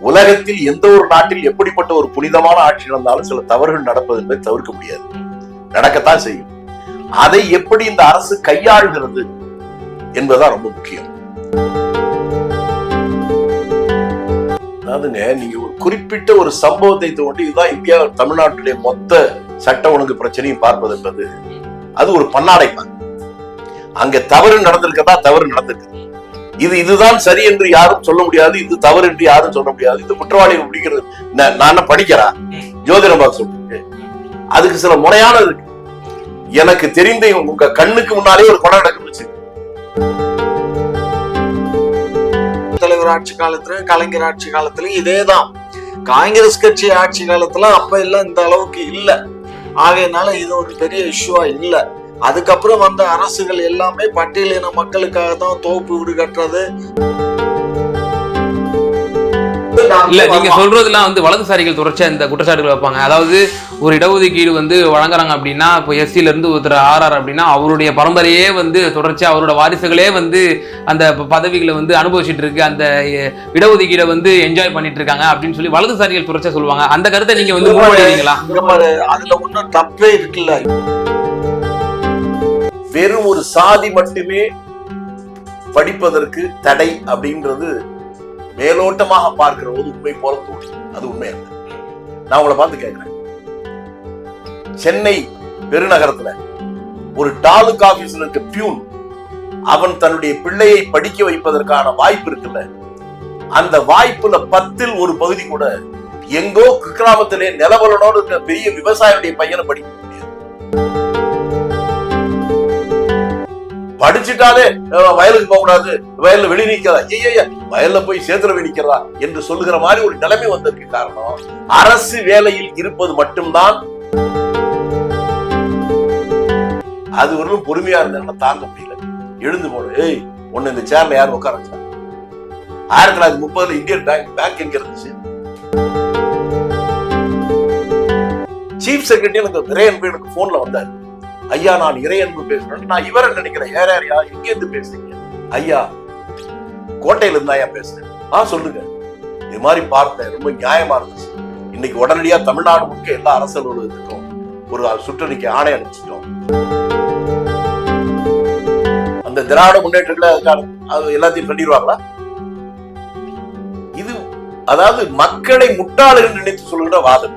உலகத்தில் எந்த ஒரு நாட்டில் எப்படிப்பட்ட ஒரு புனிதமான ஆட்சி நடந்தாலும் சில தவறுகள் நடப்பது என்பதை தவிர்க்க முடியாது. நடக்கத்தான் செய்யும். அதை எப்படி இந்த அரசு கையாளுகிறது என்பதுதான் ரொம்ப முக்கியம். அதாவதுங்க நீங்க ஒரு குறிப்பிட்ட ஒரு சம்பவத்தை தோண்டி இதுதான் இந்தியா தமிழ்நாட்டுடைய மொத்த சட்ட ஒழுங்கு பிரச்சனையும் பார்ப்பது என்பது அது ஒரு பன்னாடை அங்க தவறு நடந்திருக்கதா? தவறு நடந்திருக்கு இது இதுதான் சரி என்று யாரும் சொல்ல முடியாது இது தவறு என்று யாரும் சொல்ல முடியாது. இந்த குற்றவாளிகள் பிடிக்கிறது நான் படிக்கிறேன். படிக்கிறா ஜோதிடம் பார்க்க சொல்லிட்டு அதுக்கு சில முறையானது இருக்கு. எனக்கு தெரிந்த உங்க கண்ணுக்கு முன்னாலே ஒரு கொலை நடக்குது தலைவர் ஆட்சி காலத்துல கலைஞர் ஆட்சி காலத்துலயும் இதேதான். காங்கிரஸ் கட்சி ஆட்சி காலத்துல அப்ப எல்லாம் இந்த அளவுக்கு இல்ல. ஆகையினால இது ஒரு பெரிய இஷ்யூவா இல்ல. அதுக்கப்புறம் வந்த அரசுகள் எல்லாமே பட்டியலின மக்களுக்காக தான் தோப்பு வீடு கட்டுறது. இல்ல நீங்க சொல்றதுலாம் வந்து வலதுசாரிகள் தொடர்ச்சியா இந்த குற்றச்சாட்டுகள் வைப்பாங்க. அதாவது ஒரு இடஒதுக்கீடு வந்து வழங்குறாங்க அப்படின்னா இப்போ எஸ்சில இருந்து ஒருத்தர் ஆர்ஆர் அப்படின்னா அவருடைய பரம்பரையே வந்து தொடர்ச்சியா அவரோட வாரிசுகளே வந்து அந்த பதவிகளை வந்து அனுபவிச்சுட்டு இருக்கு. அந்த இடஒதுக்கீடை வந்து என்ஜாய் பண்ணிட்டு இருக்காங்க அப்படின்னு சொல்லி வலதுசாரிகள் தொடர்ச்சியா சொல்லுவாங்க. அந்த கருத்தை நீங்க வந்து அதுல ஒண்ணும் தப்பே இருக்குல்ல. வெறும் ஒரு சாதி மட்டுமே படிப்பதற்கு தடை அப்படின்றது மேலோட்டமாக பார்க்கிற போது உண்மை போல தோணும் அது உண்மை அல்ல. நான் உங்களை பார்த்து கேட்கிறேன். சென்னை பெருநகரத்துல ஒரு தாலுகா ஆபீஸ்ல இருக்க பியூன் அவன் தன்னுடைய பிள்ளையை படிக்க வைப்பதற்கான வாய்ப்பு இருக்குல்ல? அந்த வாய்ப்புல பத்தில் ஒரு பகுதி கூட எங்கோ குக்கிராமத்திலே நிலவலனோடு இருக்கிற பெரிய விவசாயியுடைய பையனை படிக்க முடியாது. படிச்சுட்டாலே வயலுக்கு போக கூடாது வயல்ல வெளி நிக்கிறதா ஐயா வயல்ல போய் சேத்துல நிக்கிறதா? என்று சொல்லுகிற மாதிரி ஒரு நிலைமை வந்ததற்கு காரணம் அரசு வேலையில் இருப்பது மட்டும்தான். அது ஒரு பொறுமையா இருந்தா தாங்க முடியல. எழுந்து போன ஏய் உன்னை இந்த சேர்ல யாரும் உட்கார வச்சா? ஆயிரத்தி தொள்ளாயிரத்தி முப்பதுல இந்தியன் பேங்க் பேங்க் எங்க இருந்துச்சு? சீஃப் செக்ரட்டரி எனக்கு இறையன்பு எனக்கு போன்ல வந்தாரு. ஐயா நான் இறையன்பு பேசுறேன். நான் இவரை நினைக்கிறேன் யார்? யாரையா எங்க இருந்து பேசுறீங்க? ஐயா கோட்டையில இருந்தா ஐயா பேசுறேன். ஆ சொல்லுங்க. இது மாதிரி பார்த்தேன் ரொம்ப நியாயமா இருந்துச்சு. இன்னைக்கு உடனடியா தமிழ்நாடு முழுக்க எல்லா அரசு அலுவலகத்துக்கும் ஒரு சுற்றறிக்கை ஆணை அனுப்பிச்சிட்டோம். அந்த திராவிட முன்னேற்றங்களை எல்லாத்தையும் பண்ணிடுவாங்களா இது அதாவது மக்களை முட்டாளர்கள் நினைத்து சொல்லுகிற வாதம்.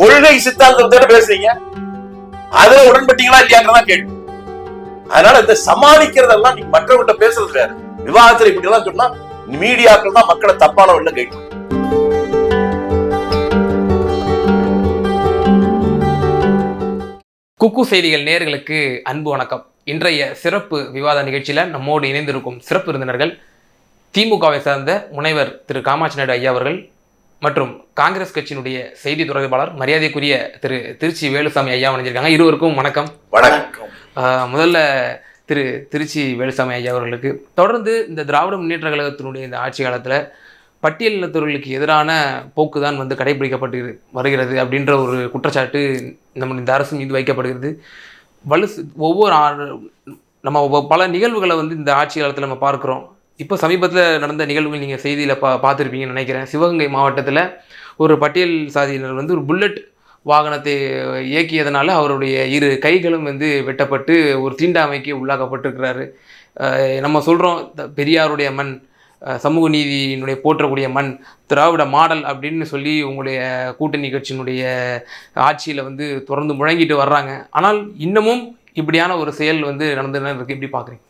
கொள்கை சித்தாந்தத்தை பேசுறீங்க? அதுல உடன்பட்டீங்களா இல்லையாங்கிறதா கேள்வி. அதனால இந்த சமாளிக்கிறதெல்லாம் நீங்க மற்றவங்கிட்ட பேசுறது வேற. விவாதத்துல இப்படி எல்லாம் சொன்னா மீடியாக்கள் தான் மக்களை தப்பான வழியில கேட்கும். குக்கு செய்திகள் நேர்களுக்கு அன்பு வணக்கம். இன்றைய சிறப்பு விவாத நிகழ்ச்சியில நம்மோடு இணைந்திருக்கும் சிறப்பு விருந்தினர்கள் திமுகவை சார்ந்த முனைவர் திரு காமாட்சி நாயுடு ஐயா அவர்கள் மற்றும் காங்கிரஸ் கட்சியினுடைய செய்தி தொடர்பாளர் மரியாதைக்குரிய திரு திருச்சி வேலுசாமி ஐயா இணைஞ்சிருக்காங்க இருவருக்கும் வணக்கம். வணக்கம். முதல்ல திரு திருச்சி வேலுசாமி ஐயா அவர்களுக்கு தொடர்ந்து இந்த திராவிட முன்னேற்ற கழகத்தினுடைய இந்த ஆட்சி காலத்தில் பட்டியலினத்தவர்களுக்கு எதிரான போக்கு தான் வந்து கடைபிடிக்கப்பட்டு வருகிறது அப்படின்ற ஒரு குற்றச்சாட்டு நம்ம இந்த அரசு மீது வைக்கப்படுகிறது. வலு ஒவ்வொரு நம்ம பல நிகழ்வுகளை வந்து இந்த ஆட்சி காலத்தில் நம்ம பார்க்குறோம். இப்போ சமீபத்தில் நடந்த நிகழ்வுகள் நீங்கள் செய்தியில் பா பார்த்துருப்பீங்கன்னு நினைக்கிறேன். சிவகங்கை மாவட்டத்தில் ஒரு பட்டியல் சாதியினர் வந்து ஒரு புல்லட் வாகனத்தை இயக்கியதனால அவருடைய இரு கைகளும் வந்து வெட்டப்பட்டு ஒரு தீண்டாமைக்கு உள்ளாக்கப்பட்டிருக்கிறாரு. நம்ம சொல்கிறோம் பெரியாருடைய மண் சமூக நீதியினுடைய போற்றக்கூடிய மண் திராவிட மாடல் அப்படின்னு சொல்லி உங்களுடைய கூட்டணி கட்சியினுடைய ஆட்சியில் வந்து தொடர்ந்து முழங்கிட்டு வர்றாங்க. ஆனால் இன்னமும் இப்படியான ஒரு செயல் வந்து நடந்துன்னு இருக்கு. எப்படி பார்க்குறீங்க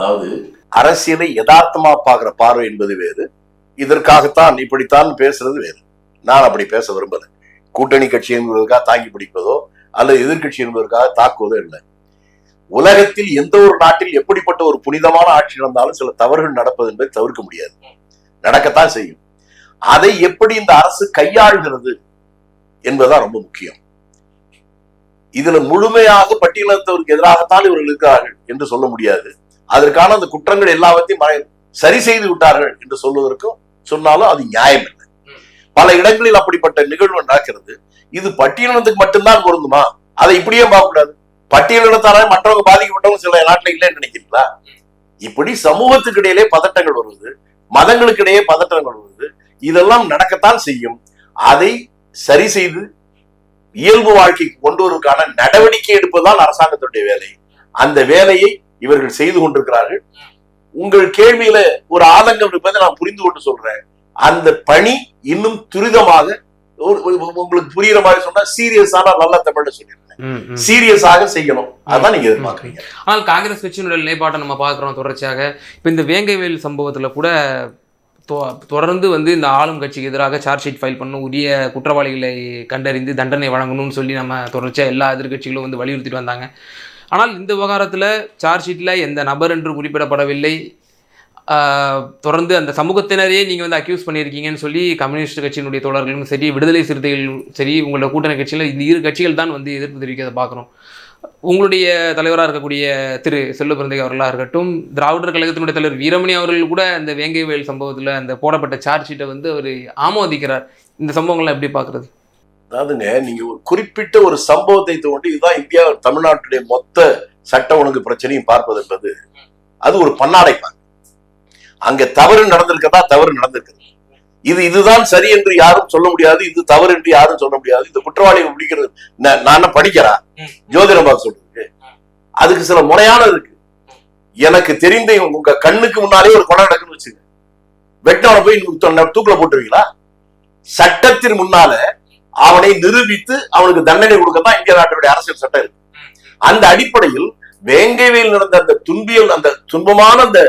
அதாவது அரசியலை யதார்த்தமா பாக்குற பார்வை என்பது வேறு. இதற்காகத்தான் இப்படித்தான் பேசுறது வேறு. நான் அப்படி பேச விரும்பல. கூட்டணி கட்சி என்பதற்காக தாங்கி பிடிப்பதோ அல்லது எதிர்க்கட்சி என்பதற்காக தாக்குவதோ இல்லை. உலகத்தில் எந்த ஒரு நாட்டில் எப்படிப்பட்ட ஒரு புனிதமான ஆட்சி நடந்தாலும் சில தவறுகள் நடப்பது என்பதை தவிர்க்க முடியாது. நடக்கத்தான் செய்யும். அதை எப்படி இந்த அரசு கையாளுகிறது என்பதுதான் ரொம்ப முக்கியம். இதுல முழுமையாக பட்டியலத்தவருக்கு எதிராகத்தான் இவர்கள் இருக்கிறார்கள் என்று சொல்ல முடியாது. அதற்கான அந்த குற்றங்கள் எல்லாவற்றையும் சரி செய்து விட்டார்கள் என்று சொல்வதற்கும் சொன்னாலும் அது நியாயம் இல்லை. பல இடங்களில் அப்படிப்பட்ட நிகழ்வு நடக்கிறது. இது பட்டியலினத்துக்கு மட்டும்தான் பொருந்துமா? அதை இப்படியே பார்க்கக்கூடாது. பட்டியலினத்தாரே மற்றவங்க பாதிக்கப்பட்டவங்க சில நாட்டில் இல்லைன்னு நினைக்கிறீங்களா? இப்படி சமூகத்துக்கு இடையிலே பதட்டங்கள் வருவது மதங்களுக்கு இடையே பதட்டங்கள் வருவது இதெல்லாம் நடக்கத்தான் செய்யும். அதை சரி செய்து இயல்பு வாழ்க்கைக்கு கொண்டு வருவதற்கான நடவடிக்கை எடுப்பதுதான் அரசாங்கத்துடைய வேலை. அந்த வேலையை இவர்கள் செய்து கொண்டிருக்கிறார்கள். உங்கள் கேள்வியில ஒரு ஆதங்கம் இருப்பதை நான் புரிந்து கொண்டு சொல்றேன். அந்த பணி இன்னும் துரிதமாக உங்களுக்கு புரியுற மாதிரி சொன்னா சீரியஸான நல்ல தமிழ்ல சொல்லியிருக்கேன். சீரியஸாக செய்யணும். அதான் நீங்க எதிர்பார்க்கறீங்க. ஆனால் காங்கிரஸ் கட்சியினுடைய நிலைப்பாட்டை நம்ம பார்க்குறோம் தொடர்ச்சியாக. இப்போ இந்த வேங்கைவேல் சம்பவத்தில் கூட தொடர்ந்து வந்து இந்த ஆளும் கட்சிக்கு எதிராக சார்ஜ் ஷீட் ஃபைல் பண்ணணும் உரிய குற்றவாளிகளை கண்டறிந்து தண்டனை வழங்கணும்னு சொல்லி நம்ம தொடர்ச்சியாக எல்லா எதிர்க்கட்சிகளும் வந்து வலியுறுத்திட்டு வந்தாங்க. ஆனால் இந்த விவகாரத்தில் சார்ஜ் ஷீட்டில் எந்த நபர் என்று குறிப்பிடப்படவில்லை. தொடர்ந்து அந்த சமூகத்தினரையே நீங்கள் வந்து அக்யூஸ் பண்ணியிருக்கீங்கன்னு சொல்லி கம்யூனிஸ்ட் கட்சியினுடைய தோழர்களும் சரி விடுதலை சிறுத்தைகளும் சரி உங்களோட கூட்டணி கட்சியில் இந்த இரு கட்சிகள் தான் வந்து எதிர்ப்பு தெரிவிக்கிறதை பார்க்குறோம். உங்களுடைய தலைவராக இருக்கக்கூடிய திரு செல்வபிரந்தை அவர்களாக இருக்கட்டும் திராவிடர் கழகத்தினுடைய தலைவர் வீரமணி அவர்கள் கூட அந்த வேங்கைவேல் சம்பவத்தில் அந்த போடப்பட்ட சார்ஜ் ஷீட்டை வந்து அவர் ஆமோதிக்கிறார். இந்த சம்பவங்கள்லாம் எப்படி பார்க்குறது? அதாவதுங்க நீங்க ஒரு குறிப்பிட்ட ஒரு சம்பவத்தை தோண்டி இதுதான் இந்தியா தமிழ்நாட்டுடைய மொத்த சட்ட ஒழுங்கு பிரச்சனையும் பார்ப்பது என்பது. அது ஒரு பன்னாடை அங்க தவறு நடந்திருக்கதா? தவறு நடந்திருக்கிறது இது இதுதான் சரி என்று யாரும் சொல்ல முடியாது. இது தவறு என்று யாரும் சொல்ல முடியாது. இந்த குற்றவாளியை பிடிக்கிறது நான் படிக்கிறா? ஜோதிடம் பார்க்க சொல்றதுக்கு. அதுக்கு சில முறையானது இருக்கு. எனக்கு தெரிந்த உங்க கண்ணுக்கு முன்னாலே ஒரு கொலை நடக்குன்னு வச்சுங்க வெட்டவனை போய் தூக்கில தூக்குல போட்டுருவீங்களா? சட்டத்தின் முன்னால அவனை நிரூபித்து அவனுக்கு தண்டனை கொடுக்கத்தான் இந்திய நாட்டினுடைய அரசியல் சட்டம் இருக்கு. அந்த அடிப்படையில் வேங்கைவேல் நடந்த அந்த துன்பியல் அந்த துன்பமான அந்த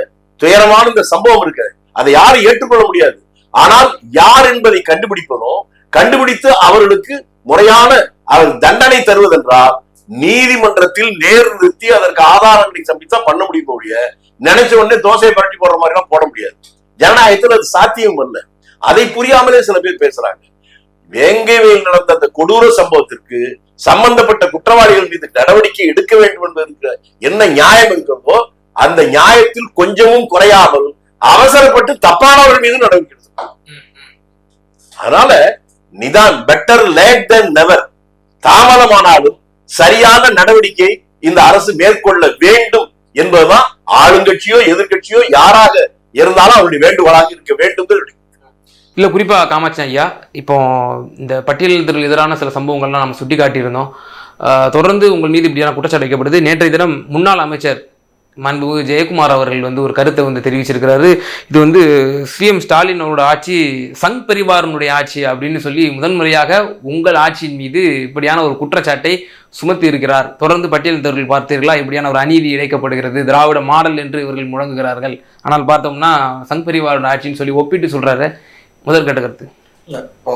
துயரமான இந்த சம்பவம் இருக்கு. அதை யாரும் ஏற்றுக்கொள்ள முடியாது. ஆனால் யார் என்பதை கண்டுபிடிப்பதோ கண்டுபிடித்து அவர்களுக்கு முறையான அவர் தண்டனை தருவதென்றால் நீதிமன்றத்தில் நேர் நிறுத்தி அதற்கு ஆதாரங்களை சம்பித்தா பண்ண முடியும் ஒழிய நினைச்ச உடனே தோசையை பரட்டி போடுற மாதிரி எல்லாம் போட முடியாது. ஜனநாயகத்தில் அது சாத்தியம் அல்ல அதை புரியாமலே சில பேர் பேசுறாங்க. வேங்கைவேல் நடந்த அந்த கொடூர சம்பவத்திற்கு சம்பந்தப்பட்ட குற்றவாளிகள் மீது நடவடிக்கை எடுக்க வேண்டும் என்பதற்கு என்ன நியாயம் இருக்கிறதோ அந்த நியாயத்தில் கொஞ்சமும் குறையாமல் அவசரப்பட்டு தப்பானவர்கள் மீது நடவடிக்கை அதனால நிதான் பெட்டர் லேட் தென் நெவர் தாமதமானாலும் சரியான நடவடிக்கை இந்த அரசு மேற்கொள்ள வேண்டும் என்பதுதான் ஆளுங்கட்சியோ எதிர்கட்சியோ யாராக இருந்தாலும் அவருடைய வேண்டுகோளாக இருக்க வேண்டும் என்று இல்லை குறிப்பாக காமாட்சி ஐயா இப்போ இந்த பட்டியலினத்திற்கு எதிரான சில சம்பவங்கள்லாம் நம்ம சுட்டி காட்டியிருந்தோம் தொடர்ந்து உங்கள் மீது இப்படியான குற்றச்சாட்டு வைக்கப்படுது. நேற்றைய தினம் முன்னாள் அமைச்சர் மாண்புமிகு ஜெயக்குமார் அவர்கள் வந்து ஒரு கருத்தை வந்து தெரிவிச்சிருக்கிறாரு. இது வந்து சிஎம் ஸ்டாலின் அவரோட ஆட்சி சங் பரிவாரனுடைய ஆட்சி அப்படின்னு சொல்லி முதன்முறையாக உங்கள் ஆட்சியின் மீது இப்படியான ஒரு குற்றச்சாட்டை சுமத்தி இருக்கிறார் தொடர்ந்து பட்டியலினத்தவர்கள் பார்த்தீர்களா? இப்படியான ஒரு அநீதி இழைக்கப்படுகிறது. திராவிட மாடல் என்று இவர்கள் முழங்குகிறார்கள். ஆனால் பார்த்தோம்னா சங் பரிவாரோட ஆட்சின்னு சொல்லி ஒப்பிட்டு சொல்கிறாரு முதற்கட்ட கருத்து இப்போ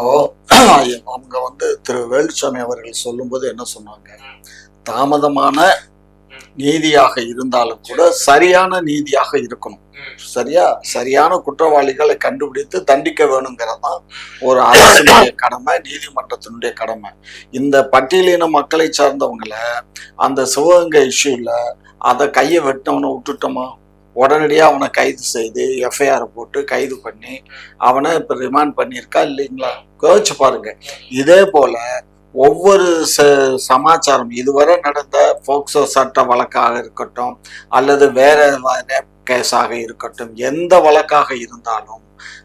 அவங்க வந்து திரு வேலுசாமி அவர்கள் சொல்லும்போது என்ன சொன்னாங்க? தாமதமான நீதியாக இருந்தாலும் கூட சரியான நீதியாக இருக்கணும். சரியா? சரியான குற்றவாளிகளை கண்டுபிடித்து தண்டிக்க வேணுங்கிறதான் ஒரு அரசினுடைய கடமை நீதிமன்றத்தினுடைய கடமை. இந்த பட்டியலின மக்களை சார்ந்தவங்களை அந்த சிவகங்கை இஷ்யூல அதை கையை வெட்டினவனை விட்டுட்டோமா? உடனடியாக அவனை கைது செய்து எஃப்ஐஆர் போட்டு கைது பண்ணி அவனை இப்போ ரிமாண்ட் பண்ணியிருக்கா இல்லைங்களா? யோசிச்சு பாருங்க. இதே போல ஒவ்வொரு ச சமாச்சாரம் இதுவரை நடந்த போக்சோ சட்ட வழக்காக இருக்கட்டும் அல்லது வேற கேஸாக இருக்கட்டும் எந்த வழக்காக இருந்தாலும்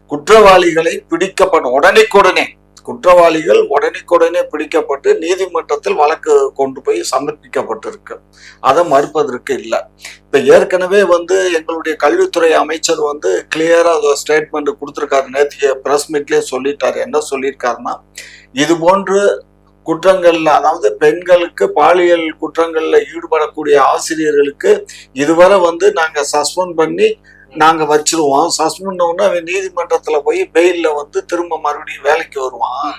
குற்றவாளிகளை பிடிக்கப்படும் உடனே குற்றவாளிகள் உடனுக்குடனே பிடிக்கப்பட்டு நீதிமன்றத்தில் வழக்கு கொண்டு போய் சமர்ப்பிக்கப்பட்டிருக்கு. அதை மறுப்பதற்கு இல்லை. இப்போ ஏற்கனவே வந்து எங்களுடைய கல்வித்துறை அமைச்சர் வந்து கிளியராக ஸ்டேட்மெண்ட் கொடுத்துருக்காரு. நேற்று ப்ரெஸ் மீட்லேயே சொல்லிட்டாரு. என்ன சொல்லியிருக்காருன்னா இது போன்று குற்றங்கள்ல அதாவது பெண்களுக்கு பாலியல் குற்றங்கள்ல ஈடுபடக்கூடிய ஆசிரியர்களுக்கு இதுவரை வந்து நாங்க சஸ்பெண்ட் பண்ணி நாங்க வச்சிருவோம். சஸ்பெண்ட் அவன் நீதிமன்றத்துல போய் பெயில்ல வந்து திரும்ப மறுபடியும் வேலைக்கு வருவான்.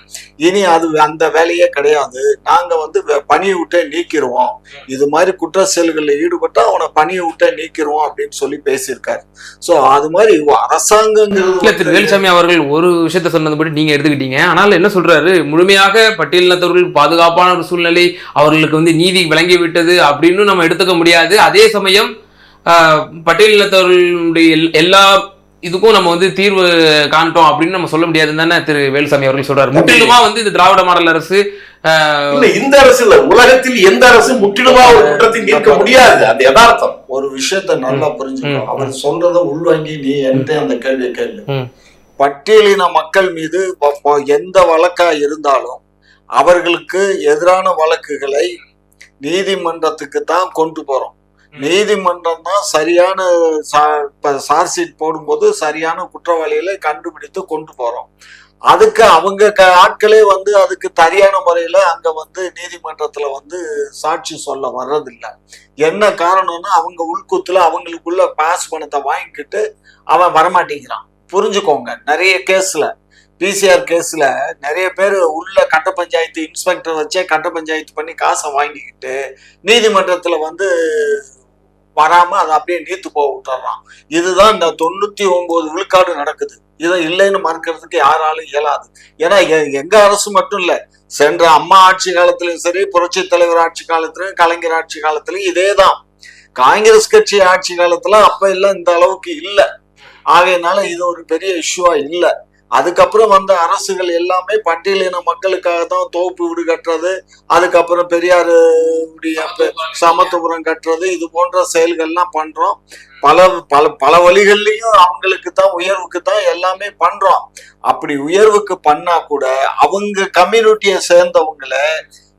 இனி அது அந்த வேலையே கிடையாது. நாங்க வந்து பணியை விட்டே நீக்கிடுவோம் இது மாதிரி குற்ற செயல்களில் ஈடுபட்டா அவனை பணியை விட்டே நீக்கிடுவோம் அப்படின்னு சொல்லி பேசியிருக்காரு. சோ அது மாதிரி அரசாங்கங்கிறது திரு வேலுசாமி அவர்கள் ஒரு விஷயத்த சொன்னதுபடி நீங்க எடுத்துக்கிட்டீங்க. ஆனால் என்ன சொல்றாரு? முழுமையாக பட்டியலினத்தவர்கள் பாதுகாப்பான ஒரு சூழ்நிலை அவர்களுக்கு வந்து நீதி வழங்கி விட்டது அப்படின்னு நம்ம எடுத்துக்க முடியாது. அதே சமயம் எல்- எல்லா இதுக்கும் நம்ம வந்து தீர்வு காண்ட்டோம் அப்படின்னு நம்ம சொல்ல முடியாதுன்னு தானே திரு வேலுசாமி அவர்கள் சொல்றாரு. முற்றிலுமா வந்து இந்த திராவிட மாடல் அரசு இந்த அரசு இல்ல உலகத்தில் எந்த அரசு முற்றிலுமா ஒரு குற்றத்தை நீக்க முடியாது அந்த யதார்த்தம். ஒரு விஷயத்த நல்லா புரிஞ்சுக்கோ ம், அவர் சொல்றத உள்வாங்கி நீ என்கிட்ட அந்த கேள்வி கேள்வி. பட்டியலின மக்கள் மீது எந்த வழக்கா இருந்தாலும் அவர்களுக்கு எதிரான வழக்குகளை நீதிமன்றத்துக்கு தான் கொண்டு போறோம். நீதிமன்றம் தான் சரியான சார்ஜ் ஷீட் போடும்போது சரியான குற்றவாளிகளை கண்டுபிடித்து கொண்டு போறோம். அதுக்கு அவங்க க- ஆட்களே வந்து அதுக்கு சரியான முறையில அங்க வந்து நீதிமன்றத்துல வந்து சாட்சி சொல்ல வர்றதில்லை. என்ன காரணம்னா அவங்க உள்கூத்துல அவங்களுக்குள்ள பாஸ் பணத்தை வாங்கிக்கிட்டு அவன் வரமாட்டேங்கிறான். புரிஞ்சுக்கோங்க நிறைய கேஸ்ல பிசிஆர் கேஸ்ல நிறைய பேர் உள்ள கட்ட பஞ்சாயத்து இன்ஸ்பெக்டர் வச்சே கட்ட பஞ்சாயத்து பண்ணி காசை வாங்கிக்கிட்டு நீதிமன்றத்துல வந்து வராம அதை அப்படியே நீத்து போக விட்டுறான். இதுதான் இந்த தொண்ணூத்தி ஒன்பது விழுக்காடு நடக்குது. இதை இல்லைன்னு மறுக்கிறதுக்கு யாராலும் இயலாது. ஏன்னா எ- எங்க அரசு மட்டும் இல்ல சென்ற அம்மா ஆட்சி காலத்திலயும் சரி புரட்சி தலைவர் ஆட்சி காலத்திலயும் கலைஞர் ஆட்சி காலத்திலயும் இதேதான். காங்கிரஸ் கட்சி ஆட்சி காலத்துல அப்ப எல்லாம் இந்த அளவுக்கு இல்லை. ஆகையினால இது ஒரு பெரிய இஷ்யூவா இல்லை. அதுக்கப்புறம் வந்த அரசுகள் எல்லாமே பட்டியலின மக்களுக்காக தான் தோப்பு வீடு கட்டுறது அதுக்கப்புறம் பெரியார் உடைய சமத்துவபுரம் கட்டுறது இது போன்ற செயல்கள்லாம் பண்றோம். பல பல பல வழிகள்லையும் அவங்களுக்கு தான் உயர்வுக்கு தான் எல்லாமே பண்றோம். அப்படி உயர்வுக்கு பண்ணா கூட அவங்க கம்யூனிட்டியை சேர்ந்தவங்கள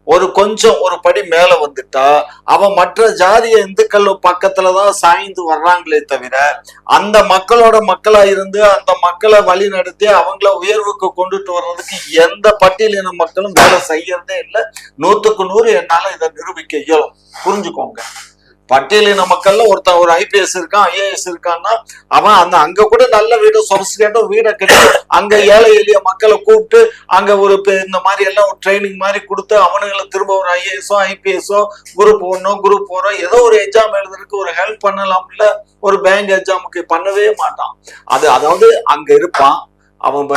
ஒரு கொஞ்சம் ஒரு படி மேல வந்துட்டா அவன் மற்ற ஜாதிய இந்துக்கள் பக்கத்துலதான் சாய்ந்து வர்றாங்களே தவிர அந்த மக்களோட மக்களா இருந்து அந்த மக்களை வழி நடத்தி அவங்கள உயர்வுக்கு கொண்டுட்டு வர்றதுக்கு எந்த பட்டியலின மக்களும் வேலை செய்யறதே இல்லை. நூத்துக்கு நூறு என்னால இதை நிரூபிக்க இயலும். புரிஞ்சுக்கோங்க. பட்டியலின மக்கள்ல ஒருத்தன் ஒரு ஐபிஎஸ் இருக்கான் ஐஏஎஸ் இருக்கான்னா அவன் அந்த அங்க கூட நல்ல வீடு சொபிஸ்டிகேட்டோ வீடை கட்டி அங்க ஏழை எளிய மக்களை கூப்பிட்டு அங்க ஒரு பெ- இந்த மாதிரி எல்லாம் ஒரு ட்ரைனிங் மாதிரி கொடுத்து அவனுங்களை திரும்ப ஒரு ஐஏஎஸோ ஐபிஎஸோ குரூப் ஒன்னோ குரூப் போறோ ஏதோ ஒரு எக்ஸாம் எழுதுறதுக்கு ஒரு ஹெல்ப் பண்ணலாம்ல ஒரு பேங்க் எக்ஸாமுக்கு பண்ணவே மாட்டான். அது அதாவது அங்க இருப்பான் அவன்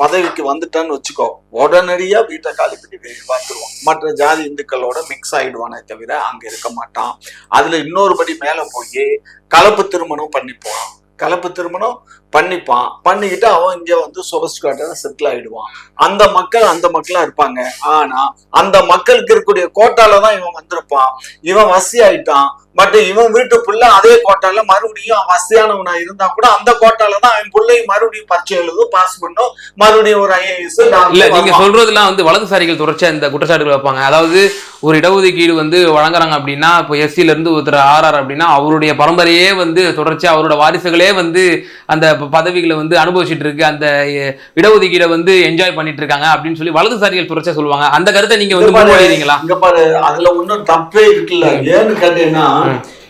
பதவிக்கு வந்துட்டான்னு வச்சுக்கோ. உடனடியா வீட்டை காலி பண்ணி வெளியே பார்த்துருவான் மற்ற ஜாதி இந்துக்களோட மிக்ஸ் ஆயிடுவானே தவிர அங்க இருக்க மாட்டான். அதுல இன்னொரு படி மேல போய் கலப்பு திருமணம் பண்ணிப்போம் கலப்பு திருமணம் பண்ணிப்பான். பண்ணிக்கிட்டு அவன் இங்க வந்து சொபஸ்டிகேட்டா செட்டில் ஆயிடுவான். அந்த மக்கள் அந்த மக்களா இருப்பாங்க. ஆனா அந்த மக்களுக்கு இருக்கக்கூடிய கோட்டால தான் இவன் வந்திருப்பான். இவன் வசி ஆயிட்டான். பட் இவன் வீட்டு புள்ள அதே கோட்டால மறுபடியும் வசதியானவனா இருந்தா கூட அந்த கோட்டால தான் அவன் பிள்ளையும் மறுபடியும் பரீட்சை எழுதும் பாஸ் பண்ணும். மறுபடியும் ஒரு ஐஏஎஸ் இல்ல நீங்க சொல்றதுலாம் வந்து வலதுசாரிகள் தொடர்ச்சியா இந்த குற்றச்சாட்டுகள் வைப்பாங்க. அதாவது ஒரு இடஒதுக்கீடு வந்து வழங்குறாங்க அப்படின்னா இப்போ எஸ்சில இருந்து ஒருத்தர் ஆர்ஆர் அப்படின்னா அவருடைய பரம்பரையே வந்து தொடர்ச்சியா அவரோட வாரிசுகளே வந்து அந்த பதவிகளை வந்து அனுபவிச்சுட்டு இருக்கு. அந்த இடஒதுக்கீடை வந்து என்ஜாய் பண்ணிட்டு இருக்காங்க அப்படின்னு சொல்லி வலதுசாரிகள் தொடர்ச்சியா சொல்லுவாங்க. அந்த கருத்தை நீங்க வந்து அதுல ஒண்ணும் தப்பே இருக்குல்ல. ஏன்னு கேட்டீங்கன்னா.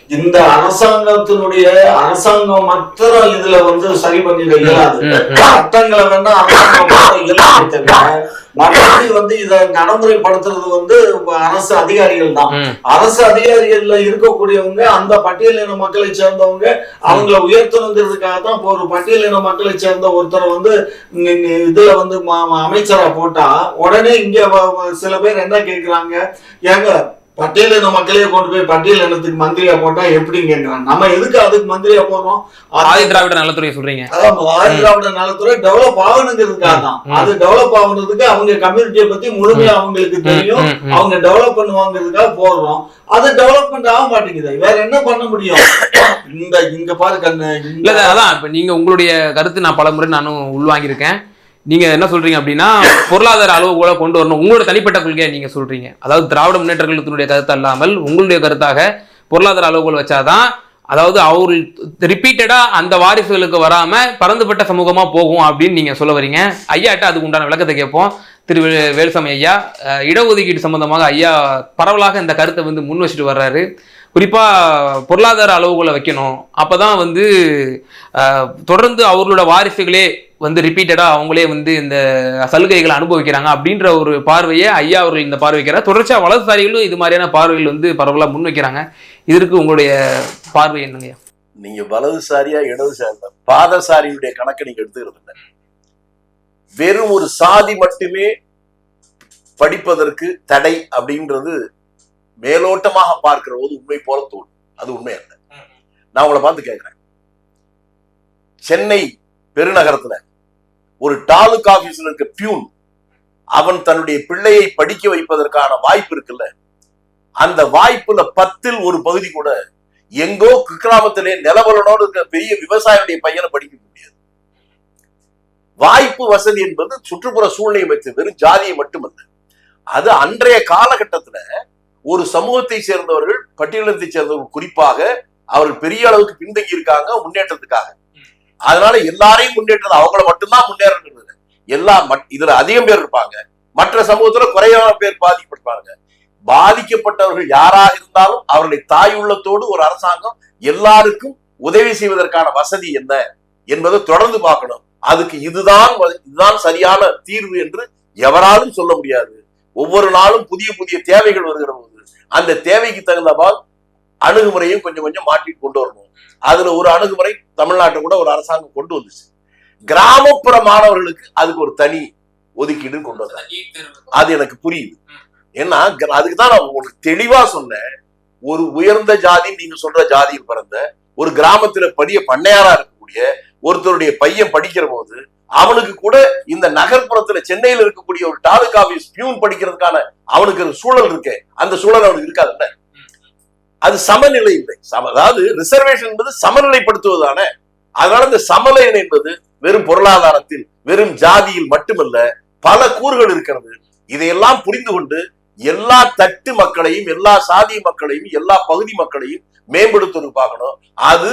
இந்த அரசாங்கத்தினுடைய அரசாங்கம் மாத்திரம் இதுல வந்து சரி பண்ணிட இயலாது. சட்டங்களை வேணா அரசாங்கம் இயலாது தவிர மற்றபடி வந்து இதை நடைமுறைப்படுத்துறது வந்து அரசு அதிகாரிகள் தான். அரசு அதிகாரிகள்ல இருக்கக்கூடியவங்க அந்த பட்டியலின மக்களை சேர்ந்தவங்க அவங்கள உயர்த்தணுங்கிறதுக்காக தான் இப்போ ஒரு பட்டியலின மக்களை சேர்ந்த ஒருத்தரை வந்து இதுல வந்து அமைச்சரா போட்டா உடனே இங்க சில பேர் என்ன கேக்குறாங்க? ஏங்க பட்டியலின மக்களையே கொண்டு போய் பட்டியல் இனத்துக்கு மந்திரியா போட்டா எப்படிங்கிறாங்க நம்ம எதுக்கு அதுக்கு மந்திரியா போறோம்? ஆதி திராவிட நலத்துறை சொல்றீங்க. அதான் ஆதி திராவிட நலத்துறை டெவலப் ஆகணுங்கிறதுக்காக தான். அது டெவலப் ஆகுறதுக்கு அவங்க கம்யூனிட்டியை பத்தி முழுமையா அவங்களுக்கு தெரியும். அவங்க டெவலப் பண்ணுவாங்கிறதுக்காக போடுறோம் அது டெவலப்மெண்ட் ஆக மாட்டேங்குது. வேற என்ன பண்ண முடியும்? இந்த இங்க பாரு கண்ணு இல்ல, அதான் இப்ப நீங்க உங்களுடைய கருத்து நான் பல முறை நானும் உள்வாங்கியிருக்கேன். நீங்க என்ன சொல்றீங்க அப்படின்னா பொருளாதார அளவுகோலை கொண்டு வரணும். உங்களோட தனிப்பட்ட கொள்கையை நீங்க சொல்றீங்க. அதாவது திராவிட முன்னேற்ற கழகத்தினுடைய கருத்து அல்லாமல் உங்களுடைய கருத்தாக பொருளாதார அளவுகள் வச்சாதான் அதாவது அவர் ரிப்பீட்டடா அந்த வாரிசுகளுக்கு வராம பறந்துபட்ட சமூகமா போகும் அப்படின்னு நீங்க சொல்ல வரீங்க. ஐயாட்ட அதுக்கு உண்டான விளக்கத்தை கேட்போம். திரு வேலுசாமி ஐயா இடஒதுக்கீடு சம்பந்தமாக ஐயா பரவலாக இந்த கருத்தை வந்து முன் வச்சுட்டு வர்றாரு. குறிப்பாக பொருளாதார அளவுகளை வைக்கணும். அப்போ தான் வந்து தொடர்ந்து அவர்களோட வாரிசுகளே வந்து ரிப்பீட்டடா அவங்களே வந்து இந்த சலுகைகளை அனுபவிக்கிறாங்க அப்படின்ற ஒரு பார்வையை ஐயா அவர்கள் இந்த பார்வைக்கிறார். தொடர்ச்சியாக வலதுசாரிகளும் இது மாதிரியான பார்வைகள் வந்து பரவலாக முன்வைக்கிறாங்க இதற்கு உங்களுடைய பார்வை என்னங்கய்யா நீங்க வலதுசாரியா இடதுசாரியா? பாதசாரியுடைய கணக்கை நீங்க எடுத்துக்கிறது இல்லை. வெறும் ஒரு சாதி மட்டுமே படிப்பதற்கு தடை அப்படின்றது மேலோட்டமாக பார்க்கிற போது உண்மை போல தோணும் அது உண்மை அல்ல. நான் உங்களை பார்த்து கேட்கிறேன். சென்னை பெருநகரத்துல ஒரு தாலுக் ஆபீஸ்ல இருக்க பியூன் அவன் தன்னுடைய பிள்ளையை படிக்க வைப்பதற்கான வாய்ப்பு இருக்குல்ல? அந்த வாய்ப்புல பத்தில் ஒரு பகுதி கூட எங்கோ கிராமத்திலே நிலவலனோடு இருக்கிற பெரிய விவசாயியுடைய பையனை படிக்க முடியாது. வாய்ப்பு வசதி என்பது சுற்றுப்புற சூழ்நிலை வைத்து வெறும் ஜாதியை மட்டுமல்ல. அது அன்றைய காலகட்டத்துல ஒரு சமூகத்தை சேர்ந்தவர்கள் பட்டியலத்தை சேர்ந்தவர்கள் குறிப்பாக அவர்கள் பெரிய அளவுக்கு பின்தங்கி இருக்காங்க முன்னேற்றத்துக்காக. அதனால எல்லாரையும் முன்னேற்றது அவங்கள மட்டும்தான் முன்னேறது எல்லா மட்- இதுல அதிகம் பேர் இருப்பாங்க. மற்ற சமூகத்துல குறைவான பேர் பாதிக்கப்பட்டிருப்பாங்க பாதிக்கப்பட்டவர்கள் யாராக இருந்தாலும் அவர்களை தாய் உள்ளத்தோடு ஒரு அரசாங்கம் எல்லாருக்கும் உதவி செய்வதற்கான வசதி என்ன என்பதை தொடர்ந்து பார்க்கணும். அதுக்கு இதுதான் இதுதான் சரியான தீர்வு என்று எவராலும் சொல்ல முடியாது. ஒவ்வொரு நாளும் புதிய புதிய தேவைகள் வருகிற போது அந்த தேவைக்கு தகுந்தவால் அணுகுமுறையும் கொஞ்சம் கொஞ்சம் மாற்றி கொண்டு வரணும். அதுல ஒரு அணுகுமுறை தமிழ்நாட்டை கூட ஒரு அரசாங்கம் கொண்டு வந்துச்சு. கிராமப்புற மாணவர்களுக்கு அதுக்கு ஒரு தனி ஒதுக்கீடு கொண்டு வந்தாங்க. அது எனக்கு புரியுது. ஏன்னா அதுக்கு தான் நான் உங்களுக்கு தெளிவா சொன்னேன். ஒரு உயர்ந்த ஜாதி நீங்க சொல்ற ஜாதியில் பிறந்த ஒரு கிராமத்துல படிய பண்ணையாரா இருக்கக்கூடிய ஒருத்தருடைய பையன் படிக்கிற போது அவனுக்கு கூட இந்த நகர்ப்புறத்துல சென்னையில இருக்கக்கூடிய ஒரு தாலுகா ஆபீஸ் பியூன் படிக்கிறதுக்கான அவனுக்கு ஒரு சூழல் இருக்கே. அந்த சூழல் அவனுக்கு இருக்காதுல்ல? அது சமநிலை இல்லை. சம அதாவது ரிசர்வேஷன் என்பது சமநிலைப்படுத்துவதான. அதனால இந்த சமநிலை என்பது வெறும் பொருளாதாரத்தில் வெறும் ஜாதியில் மட்டுமல்ல பல கூறுகள் இருக்கிறது. இதையெல்லாம் புரிந்து கொண்டு எல்லா தட்டு மக்களையும் எல்லா சாதி மக்களையும் எல்லா பகுதி மக்களையும் மேம்படுத்துவது பார்க்கணும். அது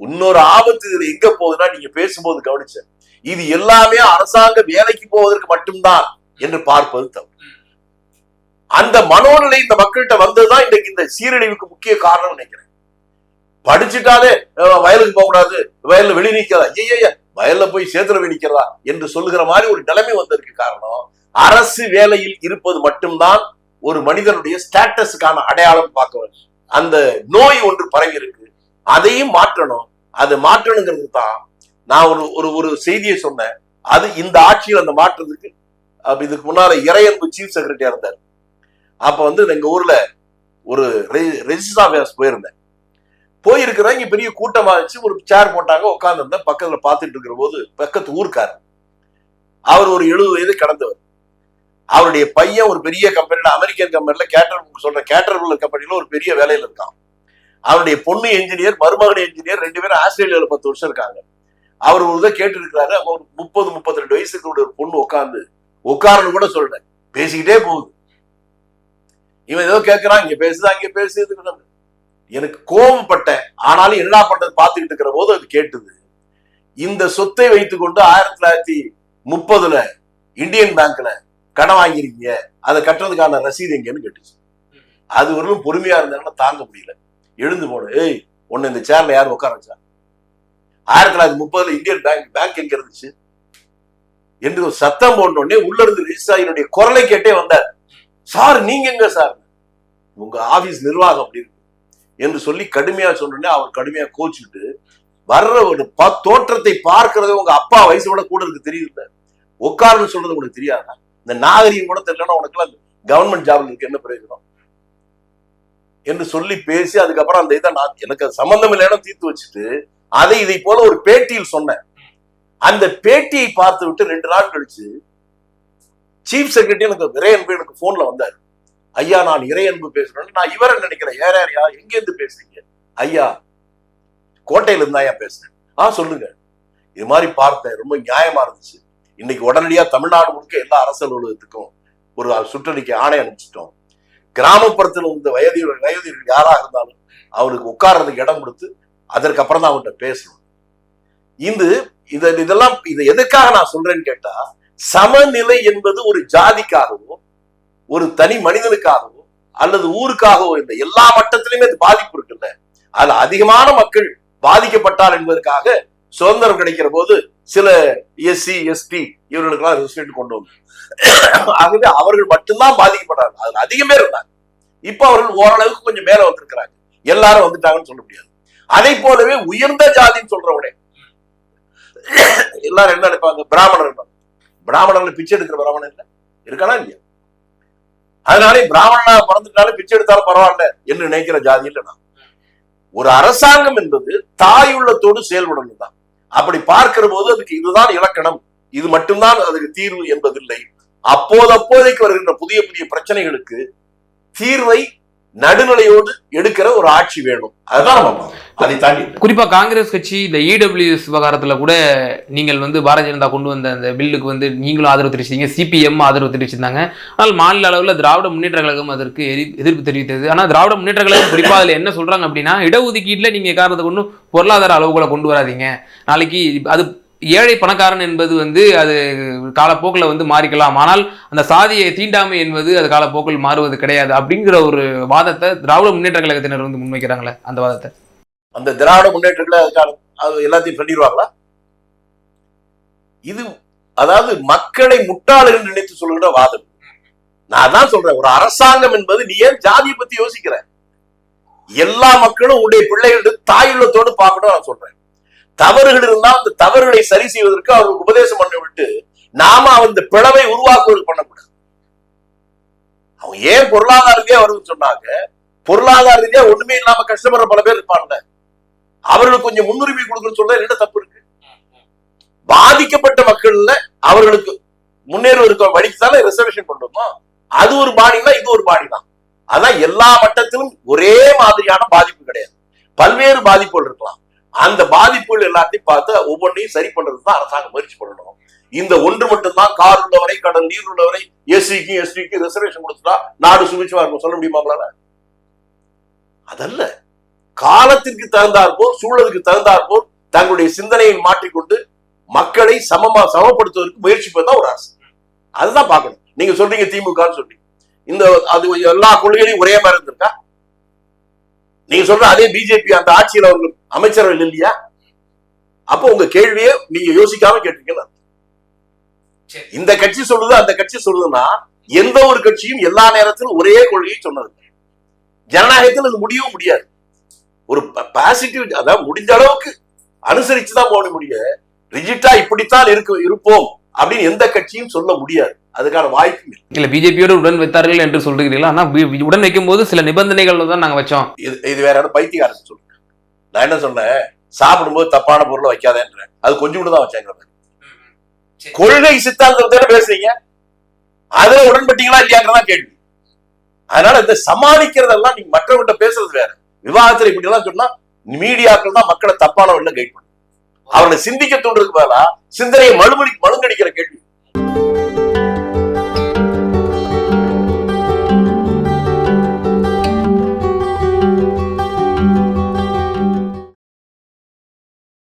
இன்னொரு ஆபத்து இதுல எங்க போகுதுன்னா நீங்க பேசும்போது கவனிச்சேன் இது எல்லாமே அரசாங்க வேலைக்கு போவதற்கு மட்டும்தான் என்று பார்ப்பது தவறு. அந்த மனோநிலை இந்த மக்கள்கிட்ட வந்ததுதான் இன்றைக்கு இந்த சீரழிவுக்கு முக்கிய காரணம் நினைக்கிறேன். படிச்சுட்டாலே வயலுக்கு போக கூடாது வயல்ல வெளி நிக்கிறதா ஐயா வயல்ல போய் சேத்துல நிற்கிறதா என்று சொல்லுகிற மாதிரி ஒரு நிலைமை வந்ததற்கு காரணம் அரசு வேலையில் இருப்பது மட்டும்தான் ஒரு மனிதனுடைய ஸ்டேட்டஸுக்கான அடையாளம் பார்க்க அந்த நோய் ஒன்று பரவி இருக்கு. அதையும் மாற்றணும். அது மாற்றணுங்கிறது தான் நான் ஒரு ஒரு ஒரு செய்தியை சொன்னேன். அது இந்த ஆட்சியில் அந்த மாற்றத்துக்கு இதுக்கு முன்னால இறையன்பு சீஃப் செக்ரட்டரியா இருந்தார். அப்ப வந்து எங்க ஊர்ல ஒரு ரெஜிஸ்டர் ஆஃபீஸ் போயிருந்தேன். போயிருக்கிறேன் இங்க பெரிய கூட்டமா வச்சு ஒரு சேர் போட்டாங்க உட்காந்துருந்தேன் பக்கத்துல பார்த்துட்டு இருக்கிற போது பக்கத்து ஊர்க்காரர். அவர் ஒரு எழுபது வயது கடந்தவர். அவருடைய பையன் ஒரு பெரிய கம்பெனில அமெரிக்கன் கம்பெனில கேட்டர் சொல்ற கேட்டர் கம்பெனில ஒரு பெரிய வேலையில இருக்கான். அவருடைய பொண்ணு என்ஜினியர் மருமகன் என்ஜினியர் ரெண்டு பேரும் ஆஸ்திரேலியாவில் பத்து வருஷம் இருக்காங்க. அவர் ஒரு தான் கேட்டுருக்கிறாரு ஒரு முப்பது முப்பத்தி ரெண்டு வயசுக்கு ஒரு பொண்ணு உட்காந்து உட்காரன்னு கூட சொல்றேன் பேசிக்கிட்டே போகுது. இவன் ஏதோ கேட்கிறான் இங்க பேசுது இங்க பேசுது எனக்கு கோபப்பட்டேன் ஆனாலும் என்ன பண்றது பார்த்துக்கிட்டு இருக்கிற போது அது கேட்டுது. இந்த சொத்தை வைத்துக்கொண்டு ஆயிரத்தி தொள்ளாயிரத்தி முப்பதுல இந்தியன் பேங்க்ல கடன் வாங்கியிருக்கீங்க. அதை கட்டுறதுக்கான ரசீது எங்கன்னு கேட்டுச்சு. அது வரலும் பொறுமையா இருந்தாங்கன்னா தாங்க முடியல. எழுந்து போன ஏய் உன்னை இந்த சேர்ல யார் உட்கார வச்சா? ஆயிரத்தி தொள்ளாயிரத்தி முப்பதுல இந்தியன் பேங்க் பேங்க் எங்க இருந்துச்சு? என்று சத்தம் போட்ட உள்ள இருந்து என்னுடைய குரலை கேட்டே வந்தார். சார் நீங்க எங்க சார்? உங்க ஆபீஸ் நிர்வாகம் அப்படி இருக்கு. என்று சொல்லி கடுமையா சொன்னோடனே அவர் கடுமையா கோச்சுட்டு வர்ற ஒரு ப- தோற்றத்தை பார்க்கறது உங்க அப்பா வயசு கூட கூட இருக்கு தெரியல உட்காருன்னு சொல்றது உங்களுக்கு தெரியாதா? இந்த நாகரிகம் கூட தெரியலன்னா உனக்குலாம் கவர்மெண்ட் ஜாப்ல இருக்கு என்ன பிரயோஜனம்? என்று சொல்லி பேசி அதுக்கப்புறம் அந்த இதை நான் எனக்கு சம்பந்தம் இல்லைன்னு தீர்த்து வச்சுட்டு அதை இதை போல ஒரு பேட்டியில் சொன்னேன். அந்த பேட்டியை பார்த்து விட்டு ரெண்டு நாள் கழிச்சு சீஃப் செக்ரட்டரி எனக்கு இறையன்பு எனக்கு போன்ல வந்தார். ஐயா நான் இறையன்பு பேசுறேன். நான் இவரை நினைக்கிறேன். ஏற யாரையா எங்கேருந்து பேசுறீங்க? ஐயா கோட்டையில இருந்தா ஐயா பேசுறேன். ஆ சொல்லுங்க. இது மாதிரி பார்த்தேன். ரொம்ப நியாயமா இருந்துச்சு. இன்னைக்கு உடனடியா தமிழ்நாடு முழுக்க எல்லா அரசு அலுவலகத்துக்கும் ஒரு சுற்றறிக்கை ஆணை அனுப்பிச்சிட்டோம். கிராமப்புறத்தில் இருந்த வயது வயதியர்கள் யாராக இருந்தாலும் அவனுக்கு உட்கார்றதுக்கு இடம் கொடுத்து அதற்கப்புறம் தான் அவன்கிட்ட பேசணும். இது இத இதெல்லாம் இதை எதுக்காக நான் சொல்றேன்னு கேட்டா சமநிலை என்பது ஒரு ஜாதிக்காகவோ ஒரு தனி மனிதனுக்காகவோ அல்லது ஊருக்காகவோ இந்த எல்லா மட்டத்திலுமே அது பாதிப்பு இருக்குல்ல அதுல அதிகமான மக்கள் பாதிக்கப்பட்டார் என்பதற்காக சுதந்திரம் கிடைக்கிற போது சில எஸ்சி எஸ்டி இவர்களுக்கெல்லாம் ரிசல்ட் கொண்டு வந்து. ஆகவே அவர்கள் மட்டும்தான் பாதிக்கப்பட்டார்கள். அதுல அதிகம் பேர் இருந்தாங்க. இப்ப அவர்கள் ஓரளவுக்கு கொஞ்சம் மேல வந்திருக்கிறாங்க. எல்லாரும் வந்துட்டாங்கன்னு சொல்ல முடியாது. அதை போலவே உயர்ந்த ஜாதின்னு சொல்றவனே எல்லாரும் என்ன நினைப்பாங்க? பிராமணர் பிராமணர்கள் பிச்சை எடுக்கிற பிராமணன் இல்ல? இருக்கானா இல்லையா? அதனாலே பிராமணனா பிறந்துட்டாலும் பிச்சை எடுத்தாலும் பரவாயில்ல என்று நினைக்கிற ஜாதி இல்லை நான் ஒரு அரசாங்கம் என்பது தாயுள்ளத்தோடு செயல்படணும் தான் அப்படி பார்க்கிற போது அதுக்கு இதுதான் இலக்கணம். இது மட்டும்தான் அதுக்கு தீர்வு என்பதில்லை. அப்போது அப்போதைக்கு வருகின்ற புதிய புதிய பிரச்சனைகளுக்கு தீர்வை நடுநிலையோடு எடுக்கிற ஒரு ஆட்சி வேணும். அதுதான் நம்ம அதை தாண்டி குறிப்பா காங்கிரஸ் கட்சி இந்த இடபிள்யூஎஸ் விவகாரத்துல கூட நீங்கள் வந்து பாரதிய ஜனதா கொண்டு வந்த அந்த பில்லுக்கு வந்து நீங்களும் ஆதரவு தெரிவிச்சீங்க சிபிஎம் ஆதரவு தெரிவிச்சிருந்தாங்க ஆனால் மாநில அளவில் திராவிட முன்னேற்ற கழகம் அதற்கு எதிர்ப்பு தெரிவித்தது. ஆனால் திராவிட முன்னேற்ற கழகம் குறிப்பா அதில் என்ன சொல்றாங்க அப்படின்னா இடஒதுக்கீட்டில் நீங்க காரணத்தை கொண்டு பொருளாதார அளவுகளை கொண்டு வராதீங்க. நாளைக்கு அது ஏழை பணக்காரன் என்பது வந்து அது காலப்போக்கில் வந்து மாறிக்கலாம். ஆனால் அந்த சாதியை தீண்டாமை என்பது அது காலப்போக்கில் மாறுவது கிடையாது அப்படிங்கிற ஒரு வாதத்தை திராவிட முன்னேற்ற கழகத்தினர் வந்து முன்வைக்கிறாங்களே அந்த வாதத்தை. அந்த திராவிட முன்னேற்ற அதுக்கான அது எல்லாத்தையும் பண்ணிடுவாங்களா இது அதாவது மக்களை முட்டாளர்கள் நினைத்து சொல்கிற வாதம். நான் தான் சொல்றேன் ஒரு அரசாங்கம் என்பது நீ ஏன் ஜாதியை பத்தி யோசிக்கிற? எல்லா மக்களும் உன்னுடைய பிள்ளைகளிடம் தாயுள்ளத்தோடு பார்க்கணும் நான் சொல்றேன். தவறுகள் இருந்தால் அந்த தவறுகளை சரி செய்வதற்கு அவர்களுக்கு உபதேசம் பண்ண விட்டு நாம அந்த பிளவை உருவாக்குவது பண்ணக்கூடாது. அவங்க ஏன் பொருளாதார ரீதியா வருதுன்னு சொன்னாங்க. பொருளாதார ரீதியா ஒண்ணுமே இல்லாம கஷ்டப்படுற பல பேர் இருப்பாங்க அவர்களுக்கு கொஞ்சம் முன்னுரிமை கொடுக்கணும்னு சொல்ல என்ன தப்பு இருக்கு? பாதிக்கப்பட்ட மக்கள்ல அவர்களுக்கு முன்னேறுவதற்கு வழிக்கு தானே ரிசர்வேஷன் பண்ணுவோம் அது ஒரு பாடினா இது ஒரு பாடி தான் அதான் எல்லா மட்டத்திலும் ஒரே மாதிரியான பாதிப்பு கிடையாது. பல்வேறு பாதிப்புகள் இருக்கலாம். அந்த பாதிப்புகள் எல்லாத்தையும் பார்த்து ஒவ்வொன்றையும் சரி பண்றதுக்கு தான் அரசாங்கம் முயற்சி பண்ணணும். இந்த ஒன்று மட்டும்தான் கார் உள்ளவரை கடல் நீர் உள்ளவரை எஸ்சிக்கு எஸ்டிக்கு ரிசர்வேஷன் கொடுத்துட்டா நாடு சுபிச்சமா இருக்கும். சொல்ல முடியுமா உங்களால? அதல்ல. காலத்திற்கு தகுந்தாற்போல் சூழலுக்கு தகுந்தாற்போல் தங்களுடைய சிந்தனையை மாற்றிக்கொண்டு மக்களை சமமா சமப்படுத்துவதற்கு முயற்சி பண்ணா ஒரு அரசு. அதுதான் பார்க்கணும். நீங்க சொல்றீங்க திமுகன்னு சொல்லி. இந்த அது எல்லா கொள்கைகளையும் ஒரே மாதிரி இருந்திருக்கா? நீங்க சொல்ற அதே பிஜேபி அந்த ஆட்சியில் அவங்க அமைச்சரவை இல்லையா? அப்போ உங்க கேள்வியை நீங்க யோசிக்காம. சரி. இந்த கட்சி சொல்லுது அந்த கட்சி சொல்லுதுன்னா எந்த ஒரு கட்சியும் எல்லா நேரத்திலும் ஒரே கொள்கையை சொன்னது ஜனநாயகத்தில் அது முடியவும் முடியாது. ஒரு பாசிட்டிவ் அதாவது முடிஞ்ச அளவுக்கு அனுசரிச்சு தான் போக முடிய ரிஜிட்டா இப்படித்தான் இருக்க இருப்போம். அப்படின்னு எந்த கட்சியும் சொல்ல முடியாது. அதுக்கான வாய்ப்பு இல்லை. பிஜேபியோடு உடன் வைத்தார்கள் என்று சொல்றீங்களா ஆனா உடன் வைக்கும் போது சில நிபந்தனைகள் தான் நாங்க வச்சோம். இது இது வேற யாரும் பைத்தியக்காரன் சொல்லுங்க நான் என்ன சொன்னேன்? சாப்பிடும்போது தப்பான பொருளை வைக்காதேன்றேன். அது கொஞ்சம் தான் வச்சாங்க கொள்கை சித்தாந்தத்தை பேசுறீங்க. அதுல உடன்பட்டீங்களா இல்லையாங்கிறதா கேள்வி. அதனால இந்த சமாளிக்கிறதெல்லாம் நீங்க மற்றவங்கிட்ட பேசுறது வேற. விவாதத்துல இப்படி எல்லாம் சொன்னா மீடியாக்கள் தான் மக்களை தப்பான வழியில கைட் பண்ணும். அவர்களை சிந்திக்க தூண்டுறதுக்கு மேல சிந்தனையை மழுமடி மழுங்கடிக்கிற கேள்வி.